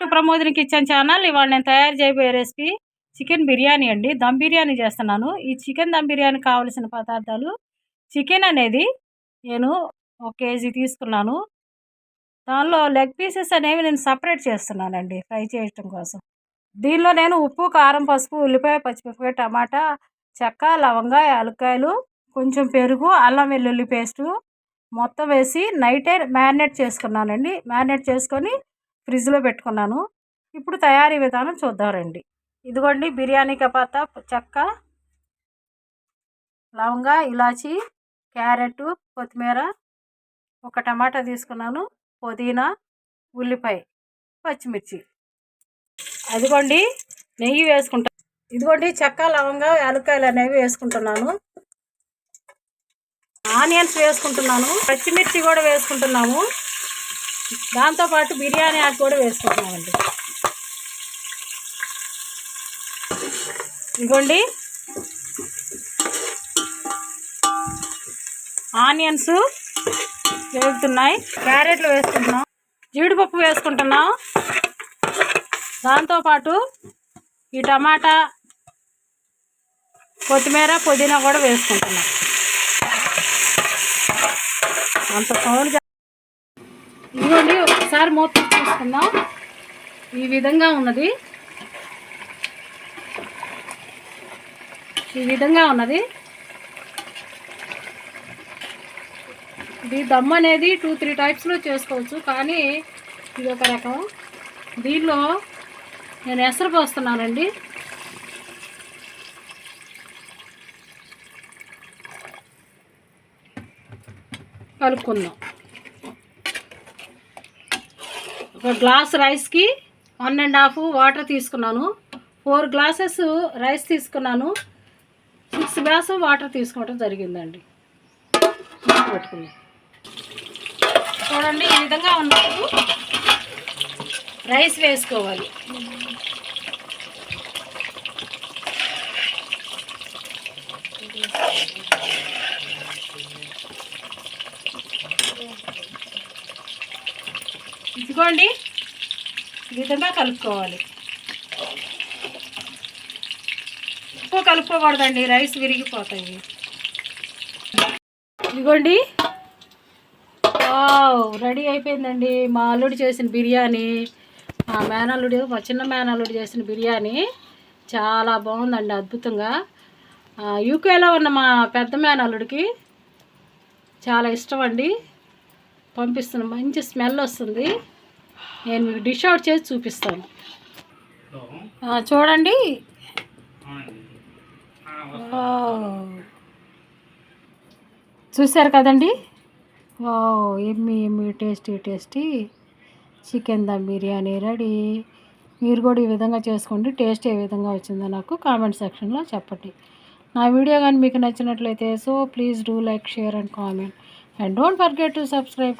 To Pramodini kitchen channel. ఇవాళ నేను తయారు చేయబోయే రెసిపీ చికెన్ బిర్యానీ అండి. దమ్ బిర్యానీ చేస్తున్నాను. ఈ చికెన్ దమ్ బిర్యానీ కావలసిన పదార్థాలు చికెన్ అనేది నేను ఒక కేజీ తీసుకున్నాను. దానిలో లెగ్ పీసెస్ అనేవి నేను సపరేట్ చేస్తున్నానండి ఫ్రై చేయటం కోసం. దీనిలో నేను ఉప్పు కారం పసుపు ఉల్లిపాయ పచ్చిమిరపకాయ టమాటా చెక్క లవంగా యాలక్కాయలు కొంచెం పెరుగు అల్లం వెల్లుల్లి పేస్టు మొత్తం వేసి నైటే మ్యారినేట్ చేసుకున్నానండి. మ్యారినేట్ చేసుకొని ఫ్రిడ్జ్లో పెట్టుకున్నాను. ఇప్పుడు తయారీ విధానం చూద్దాం రండి. ఇదిగోండి బిర్యానీ కపాత చెక్క లవంగా ఇలాచి క్యారెట్ కొత్తిమీర ఒక టమాటా తీసుకున్నాను పుదీనా ఉల్లిపాయ పచ్చిమిర్చి. అదిగోండి నెయ్యి వేసుకుంటా ఇదిగోండి చెక్క లవంగా యాలక్కాయలు అనేవి వేసుకుంటున్నాను. ఆనియన్స్ వేసుకుంటున్నాను పచ్చిమిర్చి కూడా వేసుకుంటున్నాము. దాంతోపాటు బిర్యానీ ఆకు కూడా వేసుకుంటున్నామండి. ఇగోండి ఆనియన్స్ వేగుతున్నాయి. క్యారెట్లు వేసుకుంటున్నాం. జీడిపప్పు వేసుకుంటున్నాం. దాంతోపాటు ఈ టమాటా కొత్తిమీర పుదీనా కూడా వేసుకుంటున్నాం. అంత సౌండ్ ఇదిగోండి ఒకసారి మూత చూసుకుందాం ఈ విధంగా ఉన్నది. ఈ విధంగా ఉన్నది. ఇది దమ్ అనేది టూ త్రీ టైప్స్లో చేసుకోవచ్చు కానీ ఇది ఒక రకం. దీనిలో నేను ఎసరు పోస్తున్నానండి. కలుపుకుందాం. ఒక గ్లాస్ రైస్కి వన్ అండ్ హాఫ్ వాటర్ తీసుకున్నాను. ఫోర్ గ్లాసెస్ రైస్ తీసుకున్నాను. సిక్స్ గ్లాస్ వాటర్ తీసుకోవడం జరిగిందండి. పెట్టుకుని చూడండి ఈ విధంగా ఉన్నప్పుడు రైస్ వేసుకోవాలి. ఇదిగోండి. ఈ విధంగా కలుపుకోవాలి. ఎక్కువ కలుపుకోకూడదండి రైస్ విరిగిపోతాయి. ఇదిగోండి. రెడీ అయిపోయిందండి మా అల్లుడు చేసిన బిర్యానీ. మా మేనల్లుడు మా చిన్న మేనల్లుడు చేసిన బిర్యానీ. చాలా బాగుందండి అద్భుతంగా. యూకేలో ఉన్న మా పెద్ద మేనల్లుడికి చాలా ఇష్టం అండి. పంపిస్తున్నాను మంచి స్మెల్ వస్తుంది. నేను మీకు డిష్ అవుట్ చేసి చూపిస్తాను. చూడండి. చూశారు కదండి? ఓ yummy yummy tasty tasty. Chicken dum biryani ready. మీరు కూడా ఈ విధంగా చేసుకోండి. టేస్ట్ ఏ విధంగా వచ్చిందో నాకు కామెంట్ సెక్షన్లో చెప్పండి. నా వీడియో కానీ మీకు నచ్చినట్లయితే so please do like share and comment. And don't forget to subscribe